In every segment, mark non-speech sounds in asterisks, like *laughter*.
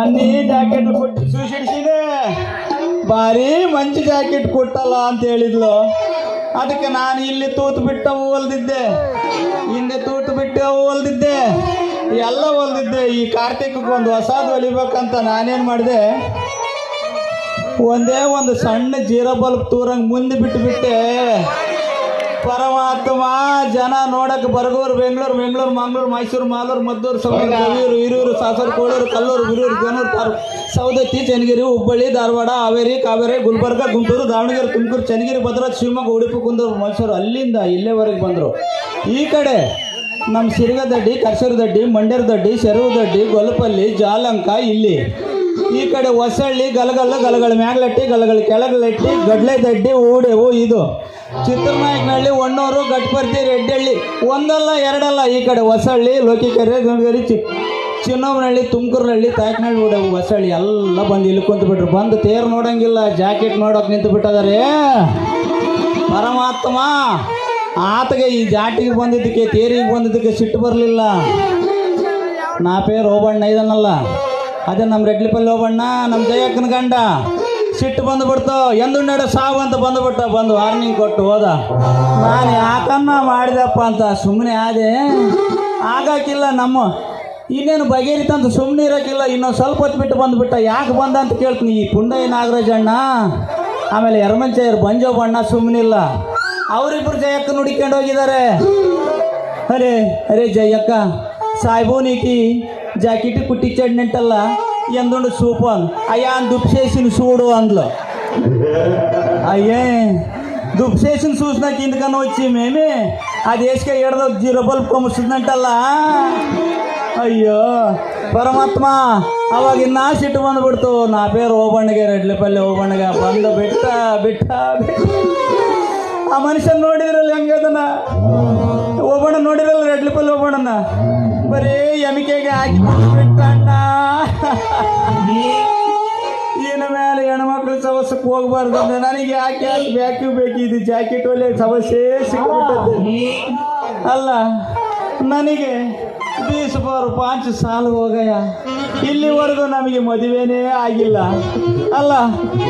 ಅಲ್ಲಿ ಜಾಕೆಟ್ ಕೊಟ್ಟು ಸೂಸಿಡಿಸಿದೆ. ಬಾರಿ ಮಂಚು ಜಾಕೆಟ್ ಕೊಟ್ಟಲ್ಲ ಅಂತ ಹೇಳಿದ್ಲು. ಅದಕ್ಕೆ ನಾನು ಇಲ್ಲಿ ತೂತು ಬಿಟ್ಟ ಹೋಲ್ದಿದ್ದೆ. ಹಿಂದೆ ತೂತು ಬಿಟ್ಟ ಹೋಲ್ದಿದ್ದೆ. ಎಲ್ಲ ಹೊಲ್ದಿದ್ದೆ. ಈ ಕಾರ್ತಿಕ ಒಂದು ಹೊಸದು ಹೊಲಿಬೇಕಂತ ನಾನೇನು ಮಾಡಿದೆ? ಒಂದೇ ಒಂದು ಸಣ್ಣ ಜೀರೋ ಬಲ್ಬ್ ತೂರಂಗೆ ಮುಂದೆ ಬಿಟ್ಟು ಬಿಟ್ಟೆ ಪರಮಾತ್ಮ ಜನ ನೋಡಕ್ಕೆ ಬರಗೂರು ಬೆಂಗಳೂರು ಬೆಂಗಳೂರು ಮಂಗಳೂರು ಮೈಸೂರು ಮಾಲೂರು ಮದ್ದೂರು ಹಿರೂರು ಹಿರಿಯೂರು ಸಾಸೂರು ಕೋಳೂರು ಕಲ್ಲೂರು ಬಿರೂರು ಬೇನೂರು ತಾರು ಸೌದತ್ತಿ ಚನ್ನಗಿರಿ ಹುಬ್ಬಳ್ಳಿ ಧಾರವಾಡ ಹಾವೇರಿ ಕಾವೇರಿ ಗುಲ್ಬರ್ಗ ಗುಂಟೂರು ದಾವಣಗೆರೆ ತುಮಕೂರು ಚನ್ನಗಿರಿ ಭದ್ರಾವತಿ ಶಿವಮೊಗ್ಗ ಉಡುಪಿ ಕುಂದೂರು ಮೈಸೂರು ಅಲ್ಲಿಂದ ಇಲ್ಲೇವರೆಗೆ ಬಂದರು. ಈ ಕಡೆ ನಮ್ಮ ಸಿರಿಗದಡ್ಡಿ ಕರ್ಸೂರದಡ್ಡಿ ಮಂಡ್ಯರದಡ್ಡಿ ದಡ್ಡಿ ಗೊಲಪಲ್ಲಿ ಜಾಲಂಕ ಇಲ್ಲಿ. ಈ ಕಡೆ ಹೊಸಳ್ಳಿ ಗಲಗಲ್ಲ ಗಲಗಳ ಮ್ಯಾಗ್ಲಟ್ಟಿ ಗಲಗಳ ಕೆಳಗಲಟ್ಟಿ ಗಡ್ಲೆ ದಡ್ಡಿ ಊಡೆವು ಇದು. ಚಿತ್ರನಾಯಕನಹಳ್ಳಿ ಒಣ್ಣೂರು ಗಟ್ಪರ್ತಿ ರೆಡ್ಡಹಳ್ಳಿ ಒಂದಲ್ಲ, ಎರಡಲ್ಲ, ಈ ಕಡೆ ಹೊಸಹಳ್ಳಿ, ಲೋಕಿಕೆರೆ ಗಂಗರಿ ಚಿ ಚಿನ್ನಮ್ಮನಹಳ್ಳಿ ತುಮಕೂರಿನಹಳ್ಳಿ, ತಾಯಕನಹಳ್ಳಿ ಊಡೆವು ಹೊಸಹಳ್ಳಿ. ಎಲ್ಲ ಬಂದು ಇಲ್ಲಿ ಕುಂತು ಬಿಟ್ರು. ಬಂದು ತೇರು ನೋಡಂಗಿಲ್ಲ, ಜಾಕೆಟ್ ನೋಡೋಕೆ ನಿಂತು ಬಿಟ್ಟದಾರೆ. ಪರಮಾತ್ಮ, ಆತಗೆ ಈ ಜಾಟಿಗೆ ಬಂದಿದ್ದಕ್ಕೆ, ತೇರಿಗೆ ಬಂದಿದ್ದಕ್ಕೆ ಸಿಟ್ಟು ಬರಲಿಲ್ಲ. ನಾ ಪೇರು ಓಬಣ್ಣ ಇದನ್ನಲ್ಲ. ಅದೇ ನಮ್ಮ ರೆಡ್ಲಿಪಲ್ಲಿ ಓಬಣ್ಣ ನಮ್ಮ ಜಯಕ್ಕನ ಗಂಡ. ಸಿಟ್ಟು ಬಂದು ಎಂದು ನಡ ಸಾವು ಅಂತ ಬಂದ್ಬಿಟ್ಟ ಬಂದು ವಾರ್ನಿಂಗ್ ಕೊಟ್ಟು ಹೋದ. ನಾನು ಯಾಕಮ್ಮ ಮಾಡಿದಪ್ಪ ಅಂತ ಸುಮ್ಮನೆ ಆದೆ. ಆಗಾಕಿಲ್ಲ ನಮ್ಮ. ಇನ್ನೇನು ಬಗೆರಿತಂತ ಸುಮ್ಮನೆ ಇರೋಕ್ಕಿಲ್ಲ ಇನ್ನೊಂದು ಸ್ವಲ್ಪ ಹೊತ್ತು ಬಿಟ್ಟು ಬಂದ್ಬಿಟ್ಟ. ಯಾಕೆ ಬಂದ ಅಂತ ಕೇಳ್ತೀನಿ. ಈ ಪುಂಡಯ್ಯ ನಾಗರಾಜ್ ಅಣ್ಣ, ಆಮೇಲೆ ಯರಮಂಚಯ್ಯರು ಬಂಜೋ ಬಣ್ಣ ಸುಮ್ಮನಿಲ್ಲ ಅವರಿಬ್ಬರು ಜಯಕ್ಕ ನುಡಿಕೊಂಡು ಹೋಗಿದ್ದಾರೆ. ಅರೆ ಅರೆ ಜಯಕ್ಕ ಸಾಯ್ಬೋನಿಕಿ ಜಾಕೆಟ್ ಕುಟ್ಟಿ ಚಡ್ನಂಟಲ್ಲ ಎಂದುಂಡು ಸೂಪ್ ಅಂತ ಅಯ್ಯನ್ ಸೂಡು ಅಂದ್ಲು. ಅಯ್ಯೇ ದುಪ್ ಸೇಸಿನ ಸೂಚನೆ ಕಿಂದ್ಕಂಡು ಮೇಮಿ ಆ ದೇಶಕ್ಕೆ ಎಡ್ದ ಜೀರೋ ಬಲ್ಬು ಕಮುಸಿದ್ನಂಟಲ್ಲ ಅಯ್ಯೋ, ಪರಮಾತ್ಮ, ಅವಾಗಿ ನಾಶ ಇಟ್ಟು ಬಂದ್ಬಿಡ್ತು. ನಾ ಪೇರು ಹೋಗಣ್ಗೆ ರಡ್ಲೆ ಪಲ್ಲೆ ಓಬಣ್ಗ ಬಂದು ಬಿಟ್ಟ ಬಿಟ್ಟ ಆ ಮನುಷ್ಯನ ನೋಡಿರಲ್ಲ ಹೆಂಗೆ ಅದನ್ನ? ಓಬಣ್ಣನ್ ನೋಡಿರಲ್ಲ ರೆಡ್ಲೆ ಪಲ್ಲೆ ಬರೀ ಎಮಿಕೆಗೆ ಹಾಕಿ ಬಿಟ್ಟಣ್ಣ ಇನ್ನು ಮೇಲೆ ಹೆಣ್ಮಕ್ಳು ಸವಸಕ್ಕೆ ಹೋಗ್ಬಾರ್ದು ಅಂದ್ರೆ ನನಗೆ ಯಾಕೆ ಯಾಕೆ ಬ್ಯಾಕು ಬೇಕು ಇದು ಜಾಕೆಟ್ ಒಲೆ ಸಮಸ್ಯೆ ಸಿಕ್ಕಿಬಿಟ್ಟದ್ದು ಅಲ್ಲ, ನನಗೆ ಬೀಸಬಾರು ಪಾಂಚ್ ಸಾಲು ಹೋಗಯ್ಯ. ಇಲ್ಲಿವರೆಗೂ ನಮಗೆ ಮದುವೆನೇ ಆಗಿಲ್ಲ. ಅಲ್ಲ,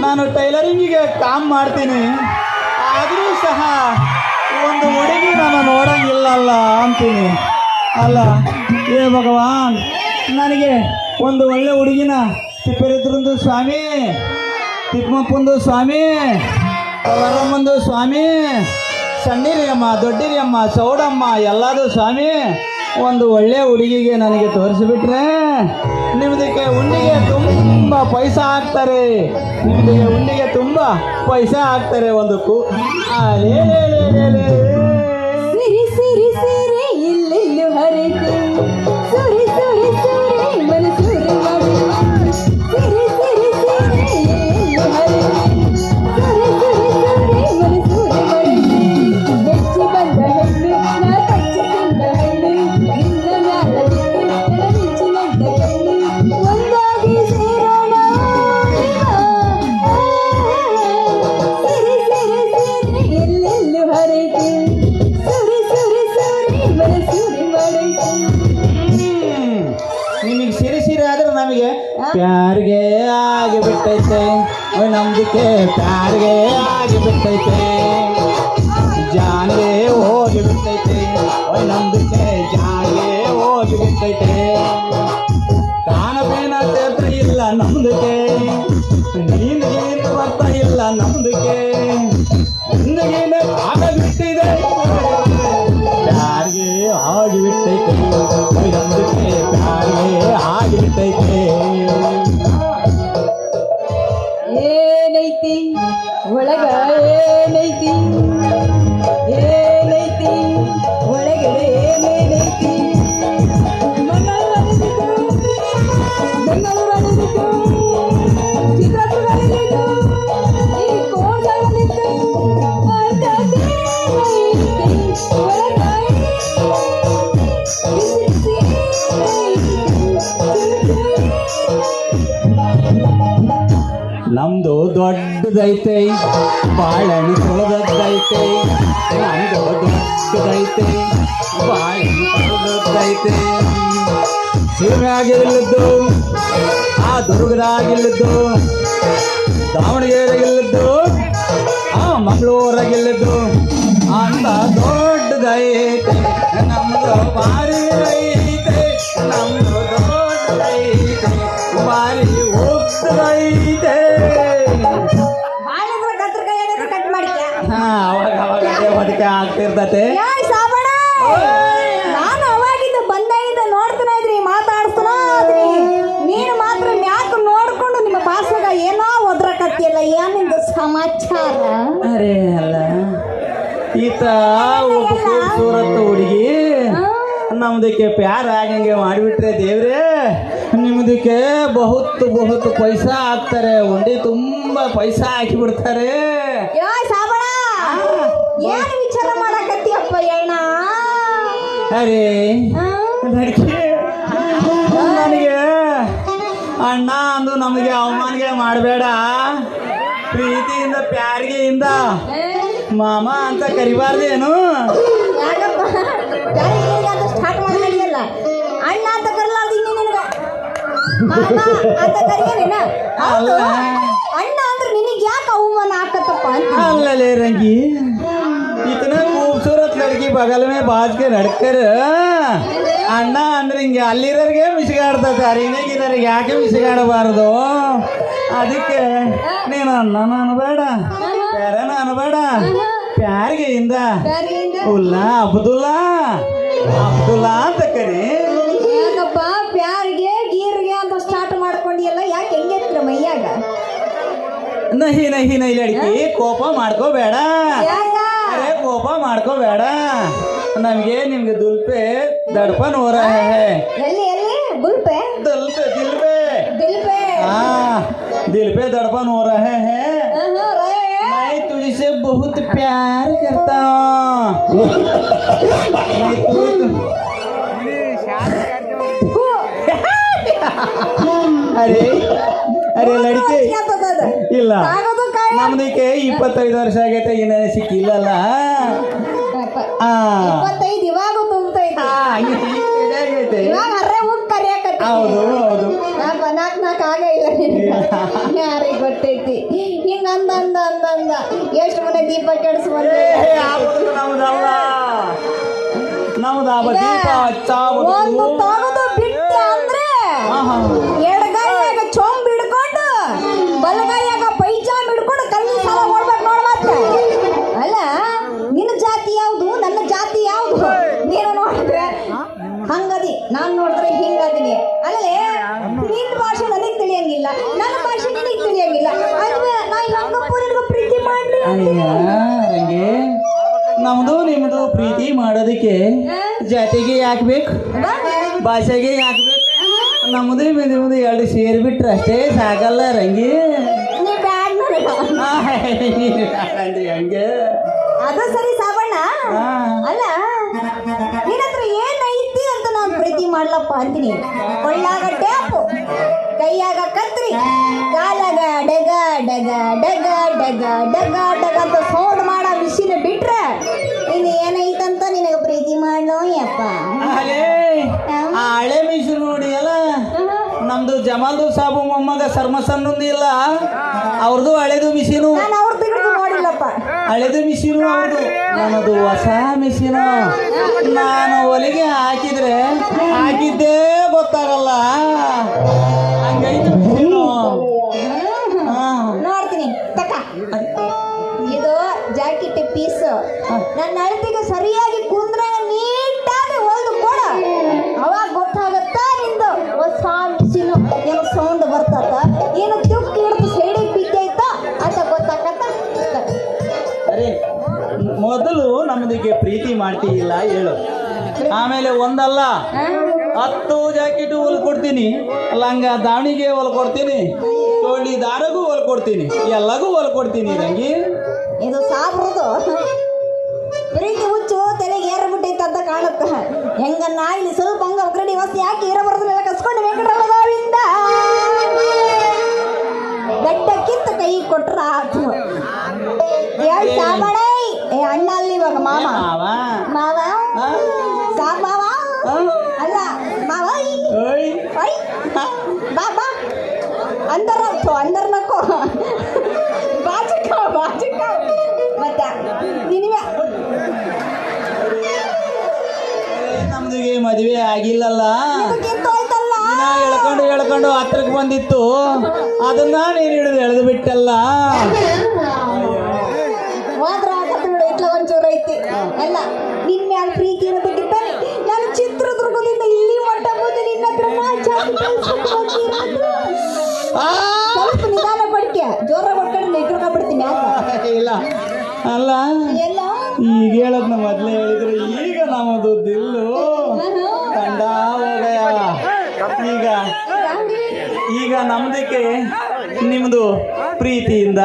ನಾನು ಟೈಲರಿಂಗಿಗೆ ಕಾಮ್ ಮಾಡ್ತೀನಿ. ಆದರೂ ಸಹ ಒಂದು ಹುಡುಗಿ ನಾನು ನೋಡಂಗಿಲ್ಲಲ್ಲ ಅಂತೀನಿ. ಅಲ್ಲ ಏ ಭಗವಾನ್, ನನಗೆ ಒಂದು ಒಳ್ಳೆ ಹುಡುಗಿನ ತಿಪ್ಪರಿದ್ರಂದು ಸ್ವಾಮಿ ತಿಪ್ಪಮ್ಮಪ್ಪಂದು ಸ್ವಾಮಿ ವರಮ್ಮಂದು ಸ್ವಾಮಿ ಸಣ್ಣಿರಿ ಅಮ್ಮ ದೊಡ್ಡಿರಿ ಅಮ್ಮ ಚೌಡಮ್ಮ ಎಲ್ಲದು ಸ್ವಾಮಿ, ಒಂದು ಒಳ್ಳೆ ಹುಡುಗಿಗೆ ನನಗೆ ತೋರಿಸಿಬಿಟ್ರೆ ನಿಮ್ಮದಕ್ಕೆ ಉಂಡಿಗೆ ತುಂಬ ಪೈಸಾ ಹಾಕ್ತಾರೆ ನಿಮ್ಮದಿಗೆ ಉಂಡಿಗೆ ತುಂಬ ಪೈಸಾ ಹಾಕ್ತಾರೆ ಒಂದು ಕು. ಸಿರಿ ಸಿರಿ ಸಿರಿ ಇಲ್ಲಿ ಹರಿತು ಜಾನ್ಗೆ ಹೋಗಿ ಬಿಟ್ಟೈತೆ ಓಯ್ ನಮ್ದಕ್ಕೆ ಜಾನ್ಗೆ ಹೋಗಿ ತೇತ್ರ ಇಲ್ಲ ನಮ್ದಕ್ಕೆ ನೀನು ಬರ್ತಾ ಇಲ್ಲ ನಮ್ದಕ್ಕೆ ಒಳಗಡೆ ಏನೇನೈತಿ ದೊಡ್ಡದೈತೆ ಬಾಳೆಹಣ್ಣು ಸುಳದದ್ದೈತೆ ನಮ್ದು ದೊಡ್ಡದೈತೆ ಬಾಳೆಹಣ್ಣು ಸುಳದದ್ದೈತೆ ಆ ಚಿತ್ರದುರ್ಗದಾಗಿಲ್ಲದ್ದು ದಾವಣಗೆರೆಗಿಲ್ಲದ್ದು ಆ ಮಂಗಳೂರಾಗಿಲ್ಲದ್ದು ಅಂತ ದೊಡ್ಡದೈತೆ, ನಮ್ದು ಭಾರಿ ಐತೆ ನಮ್ದು ದೊಡ್ಡದೈತೆ ಭಾರಿ ಉದ್ದದೈತೆ. ಅವಾಗ ಅವಾಗ ಅದೇ ಬದುಕೆ ಆಗ್ತಿರ್ತತೆ. ಯಾಯ್ ಸಾಬಣ ನಾನು ಅವಾಗಿಂದ ಬಂದಾಗಿಂದ ನೋಡ್ತಾನ ಇದ್ರಿ ಮಾತಾಡ್ತಾನ ಇದ್ರಿ. ನೀನು ಮಾತ್ರ ಮ್ಯಾಕ್ ನೋಡ್ಕೊಂಡು ನಿಮ್ಮ ಭಾಷೆಗ ಏನೋ ಒದ್ರಕತ್ತಿಯಲ್ಲ ಏನಿಂದ ಸಮಾಚಾರ? ಅರೆ ಅಲ್ಲ ಈತ ಒಬ್ಬ ಸೂರತ್ ಹುಡುಗಿ. ನಮ್ದಕ್ಕೆ ಪ್ಯಾರ ಆಗಂಗೆ ಮಾಡಿಬಿಟ್ರೆ ದೇವ್ರೆ ನಿಮ್ದಕ್ಕೆ ಬಹುತ್ ಬಹುತ್ ಪೈಸಾ ಹಾಕ್ತಾರೆ ಉಂಡೆ ತುಂಬಾ ಪೈಸಾ ಹಾಕಿ ಅರೇ ನನಗೆ ಅಣ್ಣ ಅಂದು ನಮಗೆ ಅವಮಾನಗೆ ಮಾಡಬೇಡ. ಪ್ರೀತಿಯಿಂದ ಪ್ಯಾರಿಗೆಯಿಂದ. ಮಾಮ ಅಂತ ಕರಿಬಾರ್ದೇನು? ಅಣ್ಣ ಅಂತ ಕರಲಾರ್ದು ಅಂತ ಕರಿಯೇನ ಅಣ್ಣ ಅಂದ್ರೆ ನಿನಗೆ ಯಾಕೆ ಅವಮಾನ ಆಕತ್ತಪ್ಪ ಅಲ್ಲಲೇ ರಂಗಿ. ಈತನ लड़की बगल में बाज के लड़कर ಅಣ್ಣ ಅಂದ್ರೆ ಹಿಂಗೆ ಅಲ್ಲಿರೋರಿಗೆ ಮಿಸಿಗಾಡ್ತದೆ ಅರಿನೆಗಿದ್ದಾರೆ ಯಾಕೆ ಮಿಸಿಗಾಡಬಾರ್ದು ಅದಕ್ಕೆ ನೀನು ಅಣ್ಣನ ಅನ್ಬೇಡ ಪ್ಯಾರನ ಅನ್ಬೇಡ ಪ್ಯಾರಿಗೆಯಿಂದ ಬ್ಯಾರಿಯಿಂದ ಉಲ್ಲಾ ಅಬ್ದುಲ್ಲಾ ಅಬ್ದುಲ್ಲಾ ಅಂತ ಕರಿ ಯಾಕಪ್ಪ ಪ್ಯಾರಿಗೆ ಗೀರ್ಗೆ ಅಂತ ಸ್ಟಾರ್ಟ್ ಮಾಡ್ಕೊಂಡಿಯಲ್ಲ ಯಾಕೆ ಹೆಂಗೆತ್ರ ಮೈಯಾಗ ನಹಿ ನಹಿ ನಹಿ ಲಡ್ಕಿ ಕೋಪ ಮಾಡ್ಕೋಬೇಡ ಯಾಕ ಅರೆ ಕೋಪ ಮಾಡ್ಕೋಬೇಡ ನಮಗೆ ನಿಮ್ಗೆ ದುಲ್ಪೆ ದಡ್ಪ ನೋರ ಹೇ ಎಲ್ಲಿ ಎಲ್ಲಿ ಗುಲ್ಪೆ दिल पे दिल पे ದಿಲ್ಪೆ हाँ दिल पे धड़कन हो रहे हैं ಆಹಾ, ರೇ. मैं तुझसे बहुत प्यार करता हूँ मैं तुझ- ಹೂ. ಅರೆ ಅರೆ ಲಡಿಕೆ ಯಾತದದ? ಇಲ್ಲ ಆಗೋದು ಕಾಯ ನಮ್ದಕ್ಕೆ ಇಪ್ಪತ್ತೈದು ವರ್ಷ ಆಗೈತೆ ಇನ್ನೇ ಸಿಕ್ಕಿಲ್ಲಲ್ಲ ಆ ಇಪ್ಪತ್ತೈದು ಇವಾಗ ತುಂಬತೈತಿ. ಇವಾಗ ಅರ್ರೆ ಹೋಗಿ ಕರಿಯಾಕತ್ತಿ. ಹೌದು ಹೌದು. ನಾಲ್ಕು ನಾಲ್ಕು ನಾಲ್ಕು ಆಗ ಇಲ್ಲ ಯಾರಿಗೆ ಗೊತ್ತೈತಿ? ಹಿಂಗ ಅಂದ ಅಂದ ಅಂದ ಅಂದ. ಎಷ್ಟು ಮನೆ ದೀಪ ಕೆಡಿಸ್ಬಂದು ಏ, ಆ. ಬದುಕು ನಮ್ದಲ್ಲ ನಮ್ದು ದೀಪ ಮಾಡೋದಕ್ಕೆ ಜಾತಿಗೆ ಯಾಕೆ ಬೇಕು? ಭಾಷೆಗೆ ಯಾಕೆ ಬೇಕು? ಮುಂದೆ ಮುಂದೆ ಎರಡು ಸೇರಿ ಬಿಟ್ರೆ ಅಷ್ಟೇ ಸಾಕಲ್ಲ ರಂಗಿ. ಹಂಗೆ ಅದು ಸರಿ ಸಾಬಣ್ಣ. ಅಲ್ಲ ನಿನ್ನ ಹತ್ರ ಏನೈತಿ ಅಂತ ನಾನು ಪ್ರೀತಿ ಮಾಡ್ಲಪ್ಪ ಅಂತೀನಿ. ಕೊಳ್ಳಾಗ ಟ್ಯಾಪು ಕೈಯಾಗ ಕತ್ರಿ. ಕಾಲಾಗ ಡಗ ಡಗ ಡಗ ಡಗ ಡಗ ಡಗ ಅಂತ ಸೌಂಡ್ ಮಾಡೋ ಮಿಷಿನ್ ಬಿಟ್ರೆ ಇನ್ನು ಏನೈತಂತ ನಿನಗೆ ಪ್ರೀತಿ? ಮಾಡ್ಲೋ ಯಪ್ಪ ಅಲೇ ಆ? ಹಳೆ ಮಿಷನ್ ನೋಡಿ ಅಲ್ಲ? ನಮ್ದು ಜಮಾಲ್ದು ಸಾಬು ಮೊಮ್ಮಗ ಸರ್ಮಸನ್ನೊಂದು ಇಲ್ಲ. ಅವ್ರದ್ದು ಹಳೆದು ಮಿಷಿನು. ನಾನು ಅವ್ರ ನೋಡಿಲ್ಲಪ್ಪ. ಹಳೆದು ಮಿಷಿನು ಅವ್ರದ್ದು ನನ್ನದು ಹೊಸ ಮಿಷಿನು. ನಾನು ಹೊಲಿಗೆ ಹಾಕಿದ್ರೆ ಹಾಕಿದ್ದೇ ಗೊತ್ತಾಗಲ್ಲ. ಹಂಗೈತೆ ಮಿಷಿನು. ನೋಡ್ತೀನಿ. ತಕ್ಕ ಇದು ಜಾಕೆಟ್ ಪೀಸ್. ನನ್ನ ಅಳತೆಗೆ ಸರಿಯಾಗಿ ನಮ್ಮದಿಗೆ ಪ್ರೀತಿ ಮಾಡ್ತೀಯಿಲ್ಲ ಹೇಳು. ಆಮೇಲೆ ಒಂದಲ್ಲ, ಹತ್ತು ಜಾಕೆಟ್ ಹೊಲ್ ಕೊಡ್ತೀನಿ, ಲಂಗ ದಾವಣಿಗೆ ಹೊಲ್ ಕೊಡ್ತೀನಿ, ಚೋಳಿ ದಾರಗೂ ಹೊಲ್ ಕೊಡ್ತೀನಿ, ಎಲ್ಲಗೂ ಹೊಲ್ ಕೊಡ್ತೀನಿ ರಂಗಿ. ಇದು ಸಾಬ್ರದು. ಪ್ರೀತಿ ಹುಚ್ಚು, ತಲೆಗೆ ಏರ ಬಿಟ್ಟೈತೆ ಅಂತ ಕಾಣುತ್ತೆ. ಹೆಂಗನ್ನ ಇಲ್ಲಿ ಸ್ವಲ್ಪ ಹಂಗ ಒಗ್ಗರಣೆ ವಸ್ತು ಯಾಕೆ ಏರ ಬರೋದಿಲ್ಲ ಕಸ್ಕೊಂಡು ವೆಂಕಟರಮಣಗೋವಿಂದ ಬೆಟ್ಟಕ್ಕಿಂತ ಕೈ ಕೊಟ್ರ ಆತು ಹೇಳ್ ಏ ಅಣ್ಣ ಅಲ್ಲಿ ಇವಾಗ ಮಾಮ ಮಾವ. ಮಾವ. ಸಾಕ್ ಮಾವ. ಅಲ್ಲ ಮಾವ ಓಯ್. ಓಯ್. ಬಾ ಬಾ. ಅಂದರ್ ನಕ್ಕೋ ಬಾಜಕ್ಕ ಮತ್ತ ನಿನಗೆ. ನಮ್ದಿಗೆ ಮದುವೆ ಆಗಿಲ್ಲಲ್ಲ. ಎಳ್ಕೊಂಡು ಎಳ್ಕೊಂಡು ಹತ್ರಕ್ಕೆ ಬಂದಿತ್ತು. ಅದನ್ನ ನೀನು ಹಿಡಿದು ಎಳೆದು ಬಿಟ್ಟಲ್ಲ. ಅಲ್ಲ ನಿನ್ ಮ್ಯಾಲ ಪ್ರೀತಿ ಇರೋದಕ್ಕಿಂತ ನಾನು ಚಿತ್ರದುರ್ಗದಿಂದ ಇಲ್ಲಿ ಮಟ್ಟ ಬಂದು ನಿನ್ನ ಹತ್ರ! ಸ್ವಲ್ಪ ನಿಧಾನ ಪಡ್ಕೆ ಜೋರ ಪಡ್ಕೊಂಡು ಯಾಕ ಇಲ್ಲ. ಅಲ್ಲ ಈಗ ಹೇಳದ್ನ ಮೊದ್ಲೇ ಹೇಳಿದ್ರು ಈಗ ನಮ್ಮದು ದಿಲ್ಲು. ಕಂಡ ಈಗ ಈಗ ನಮ್ದಕ್ಕೆ ನಿಮ್ದು ಪ್ರೀತಿಯಿಂದ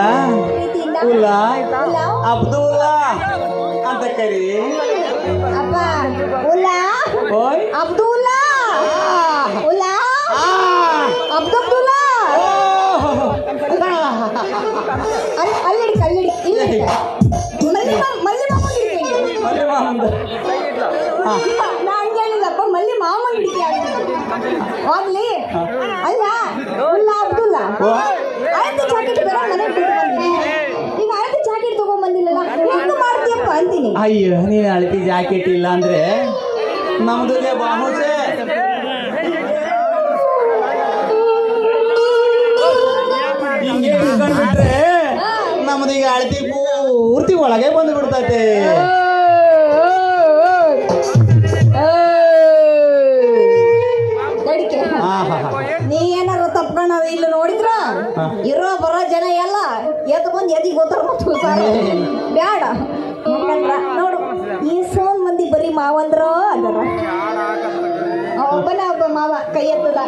ಉಲ್ಲಾ. ಅಬ್ದುಲ್ಲಾ ಅಂತ ಕರಿ ಅಪ್ಪ ಉಲ್ಲಾ ಓಯ್ ಅಬ್ದುಲ್ಲಾ ಉಲ್ಲಾ ಆ! ಅಬ್ದುಲ್ಲಾ ಓ! ಅಲ್ಲಿ ಅಲ್ಲಿಡಿ ಅಲ್ಲಿಡಿ ಇಲ್ಲಿ ಮಲ್ಲಿ ಮಾಮ ಮಲ್ಲಿ ಮಾಮ ಹಿಡ್ಕೊಂಡು ಮದುವೆ ಮಾಮಂದು. ಆ, ನಾ ಹಂಗೆ ಹೇಳಿಲ್ಲಪ್ಪ ಮಲ್ಲಿ ಮಾಮ ಹಿಡಿಕೆ ಹೋಗ್ಲಿ ಅಲ್ಲ ಉಲ್ಲ ಅಬ್ದುಲ್ಲ ಓ! ಆಯ್ತು ಜಾಕೆಟ್ ಬೇರೆ ಮನೆಗೆ ಬಿಟ್ಟು ಬಂದಿ ಈಗ ಆಯ್ತು ಜಾಕೆಟ್ ತಗೊಂಡ್ ಬಂದಿಲ್ಲಲ್ಲ ಹೆಂಗ್ ಮಾಡ್ತೀಯಪ್ಪ ಅಂತೀನಿ ಅಯ್ಯೋ ನೀನು ಅಳತಿ ಜಾಕೆಟ್ ಇಲ್ಲ ಅಂದ್ರೆ ನಮ್ದು ಬಾಹುಸೆ ಹಿಂಗೆ ಹಿಡ್ಕೊಂಡ್ಬಿಟ್ರೆ ನಮ್ದು ಈಗ ಅಳತಿ ಪೂರ್ತಿ ಒಳಗೆ ಬಂದು ಬಿಡ್ತೈತೆ ತಪ್ಕೊಂಡ ಇಲ್ಲ ನೋಡಿದ್ರ? ಇರೋ ಬರೋ ಜನ ಎಲ್ಲ ಎದ್ ಬಂದು ಎದಿಗೆ ಗೊತ್ತಾಗ ಬ್ಯಾಡ. ಯಾಕಂದ್ರ ನೋಡು ಎಷ್ಟೊಂದ್ ಮಂದಿ ಬರೀ ಮಾವಂದ್ರ ಅದರ. ಒಬ್ಬನ ಒಬ್ಬ ಮಾವ ಕೈ ಎತ್ತದ.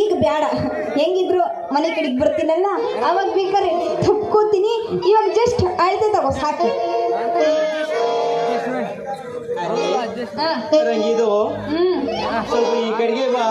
ಈಗ ಬ್ಯಾಡ. ಹೆಂಗಿದ್ರು ಮನೆ ಕಡೆಗೆ ಬರ್ತೀನಲ್ಲ ಅವಾಗ ಬೇಕಾರೆ ತುಪ್ಕೋತೀನಿ. ಇವಾಗ ಜಸ್ಟ್ ಅಳ್ತೆ ತಗೋ ಸಾಕು. ಇದು ಹ್ಮ್. ಸ್ವಲ್ಪ ಈ ಕಡೆಗೆ ಬಾ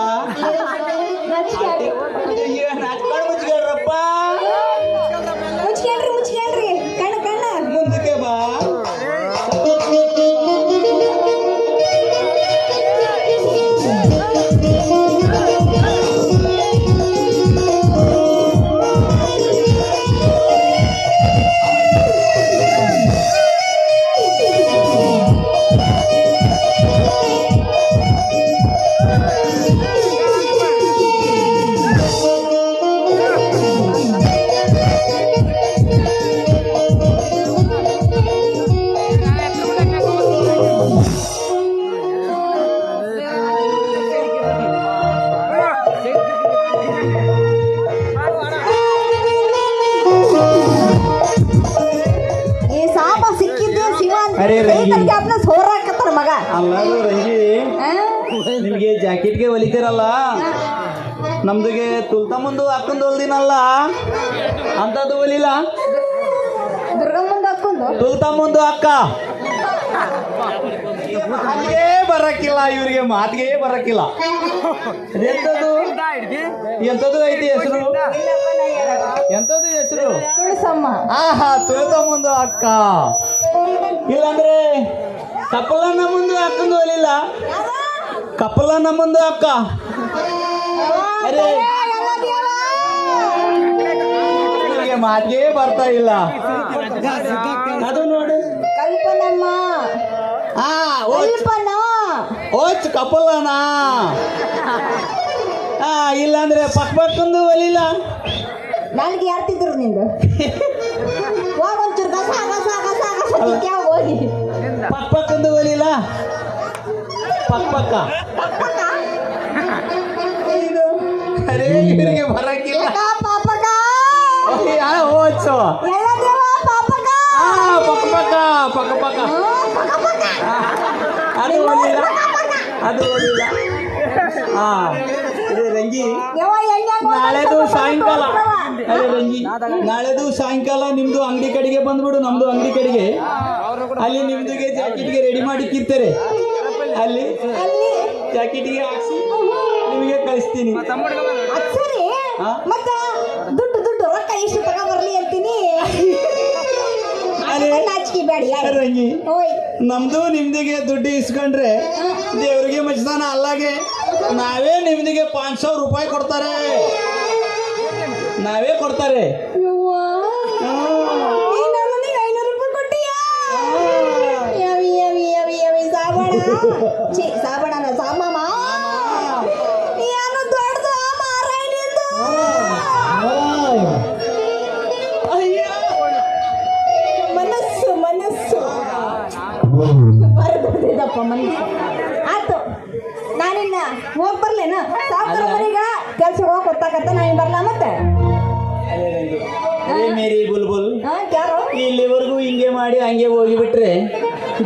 ಅರೆ ರಂಗಿ. ಕೈತಲ್ಗೆ ಅದ್ನ ಸೋರಾಕತ್ತಾರ ಮಗ. ಅಲ್ಲ ರಂಗಿ? ನಿಮಗೆ ಜಾಕೆಟ್ಗೆ ಹೊಲಿತೀರಲ್ಲ? ನಮ್ದುಗೆ ತುಲ್ತ ಮುಂದು ಹಾಕೊಂಡು ಹೊಲ್ದಿನಲ್ಲ? ಅಂಥದ್ದು ಹೊಲಿಲ್ಲ? ತುಲ್ತ ಮುಂದು ಅಕ್ಕ ಹಂಗೆ ಬರಕ್ಕಿಲ್ಲ ಇವ್ರಿಗೆ ಮಾತಿಗೆ ಬರಕ್ಕಿಲ್ಲ ಎಂಥದ್ದು? ಎಂಥದ್ದು ಐತಿ ಹೆಸರು? ಎಂಥದ್ದು ಹೆಸರು? ತುಳಸಮ್ಮ. ಆಹಾ ತುಳಿತ ಮುಂದು ಅಕ್ಕ ಇಲ್ಲಾಂದ್ರೆ ಕಪ್ಪಲನ್ನ ಮುಂದೆ ಅಕ್ಕಂದು ಹೊಲಿಲ್ಲ ಕಪ್ಪಲನ್ನ ಮುಂದೆ ಅಕ್ಕ ಅರೆ. ಮಾತೇ ಬರ್ತಾ ಇಲ್ಲ. ಅದು ನೋಡು. ಕಲ್ಪನಮ್ಮ. ಆ ಓಚ್. ಕಲ್ಪನ. ಓಚ್ ಕಪ್ಪಲನ ಆ ಇಲ್ಲಾಂದ್ರೆ ಪಕ್ಕ ಪಕ್ಕಂದು ಹೊಲಿಲ್ಲ ನನ್ಗೆ ಯಾರ್ತಿದ್ರು ನಿಂದು? *laughs* ಗಸ ಗಸ ತಿಕ್ಕ್ಯಾ ಹೋಗಿ ಪಕ್ ಪಕ್ಕಂದು ಹೊಲಿಲ್ಲ ಪಕ್ ಪಕ್ಕ ಇದು ಅರೇ ಇವರಿಗೆ ಬರಕ್ಕಿಲ್ಲ ಯಾಕ ಪಾಪಗ ಆ, ಓಚು ಎಲ್ಲ ದೇವ ಪಾಪಗ ಆ ಪಕ್ಕ ಪಕ್ಕ ಪಕ್ಕ ಪಕ್ಕ ಹ್ಮ್, ಪಕ ಪಕ. ಅದು ಓದಿಲ್ಲ ಅದು ಓದಿಲ್ಲ ಹಾ ಇದು ರಂಗಿ ಯವ್ವ, ಹೆಂಗ್ ಹೆಂಗ್ ನಾಳೆದು ಹೋಗ್ತಾವ್ ಸಾಯಂಕಾಲ ತೋರ್ಸ್ರವ್ವ. ಅದೇ ನಾಳೆದು ಸಾಯಂಕಾಲ ನಿಮ್ದು ಅಂಗಡಿ ಕಡೆಗೆ ಬಂದ್ಬಿಡು ನಮ್ದು ಅಂಗಡಿ ಕಡೆಗೆ. ಅಲ್ಲಿ ನಿಮ್ದುಗೆ ಜಾಕೆಟ್ಗೆ ರೆಡಿ ಮಾಡಿ ಇಕ್ಕಿರ್ತಾರೆ ಅಲ್ಲಿ ಅಲ್ಲಿ ಜಾಕೆಟ್ಗೆ ಹಾಕ್ಸಿ ನಿಮಗೆ ಕಳಿಸ್ತೀನಿ. ದುಡ್ಡು ದುಡ್ಡು ರೊಕ್ಕ ಎಷ್ಟು ತಗೋ ಬರ್ಲಿ ಅಂತೀನಿ ನಮ್ದು ನಿಮ್ದಿಗೆ ದುಡ್ಡು ಇಸ್ಕೊಂಡ್ರೆ ದೇವ್ರಿಗೆ ಮಚ್ದಾನ ಅಲ್ಲಾಗೆ ನಾವೇ ನಿಮ್ದಿಗೆ ಪಾಂಚ್ ಸಾವಿರ ರೂಪಾಯಿ ಕೊಡ್ತಾರೆ. ನಾವೇ ಕೊಡ್ತಾರೆ. ಮನಸ್ಸು ಮನಸ್ಸು. ಬರ್ಬೋದಿದಪ್ಪ ಮನಸ್ಸು. ಆಯ್ತು. ನಾನಿನ್ನ ಹೋಗ್ ಬರ್ಲೇನ? ಸಾವುಕಾರ ಮನೆಗ ಕೆಲ್ಸ ಹೋಗಿ ಗೊತ್ತಾಗತ್ತ ನಾನು ಬರ್ಲಾ ಮತ್ತೆ? ಮೇರಿ ಬುಲ್ಬುಲ್ ಇಲ್ಲಿವರೆಗೂ ಹಿಂಗೆ ಮಾಡಿ ಹಂಗೆ ಹೋಗಿಬಿಟ್ರೆ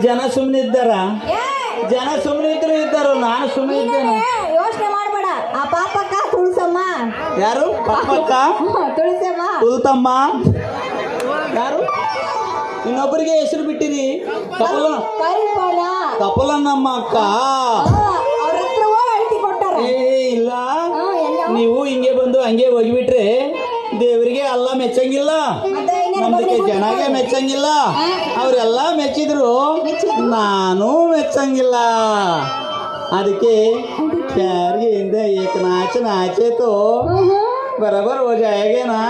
ಜನ ಸುಮ್ಮನೆ ಇದ್ದಾರ? ಜನ ಸುಮ್ಮನೆ ಇದ್ರು ಇದ್ದಾರೋ? ನಾನು ಸುಮ್ಮನೆ ಇದ್ದೇನೆ. ಯೋಚನೆ ಮಾಡಬೇಡ. ಆ ಪಾಪಕ್ಕ ತುಳಸಮ್ಮ. ಯಾರು? ಪಾಪಕ್ಕ? ತುಳಸಮ್ಮ. ತುಳಸಮ್ಮ ಯಾರು? ಇನ್ನೊಬ್ಬರಿಗೆ ಹೆಸರು ಬಿಟ್ಟಿರಿ. ಕಪಲ ಕರಿಪಣ ಕಪಲ ನಮ್ಮ ಅಕ್ಕ ಅವರತ್ರ ಹೋಗಿ ಅಳ್ತಿ ಕೊಟ್ಟಾರ. ಏ ಇಲ್ಲ. ನೀವು ಹಿಂಗೆ ಬಂದು ಹಂಗೆ ಹೋಗಿಬಿಟ್ರೆ ದೇವರಿಗೆ ಎಲ್ಲ ಮೆಚ್ಚಂಗಿಲ್ಲ. ನಮ್ದಕ್ಕೆ ಜನಗೆ ಮೆಚ್ಚಂಗಿಲ್ಲ. ಅವರೆಲ್ಲ ಮೆಚ್ಚಿದ್ರು. ನಾನು ಮೆಚ್ಚಂಗಿಲ್ಲ. ಅದಕ್ಕೆ ಪ್ಯಾರಿಯಿಂದ ಏಕ ನಾಚ ನಾಚೇತು ಬರಬರ್ ಓ ಜಾಯಗೇನಾ?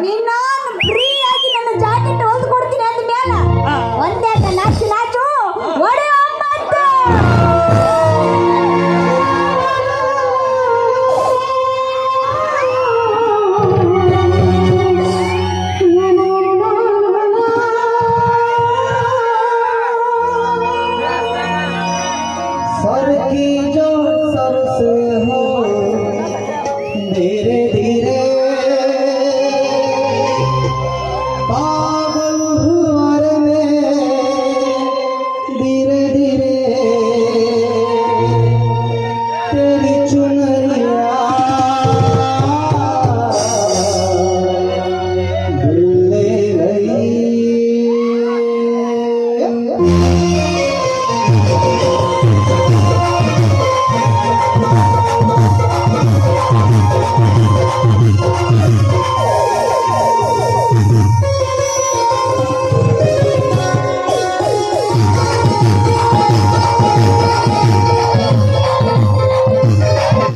ನಿನ್ನ ಫ್ರೀ ಆಗಿ ಜಾಕೆಟ್ ಕೊಡ್ತೀನಿ ಒಂದೇ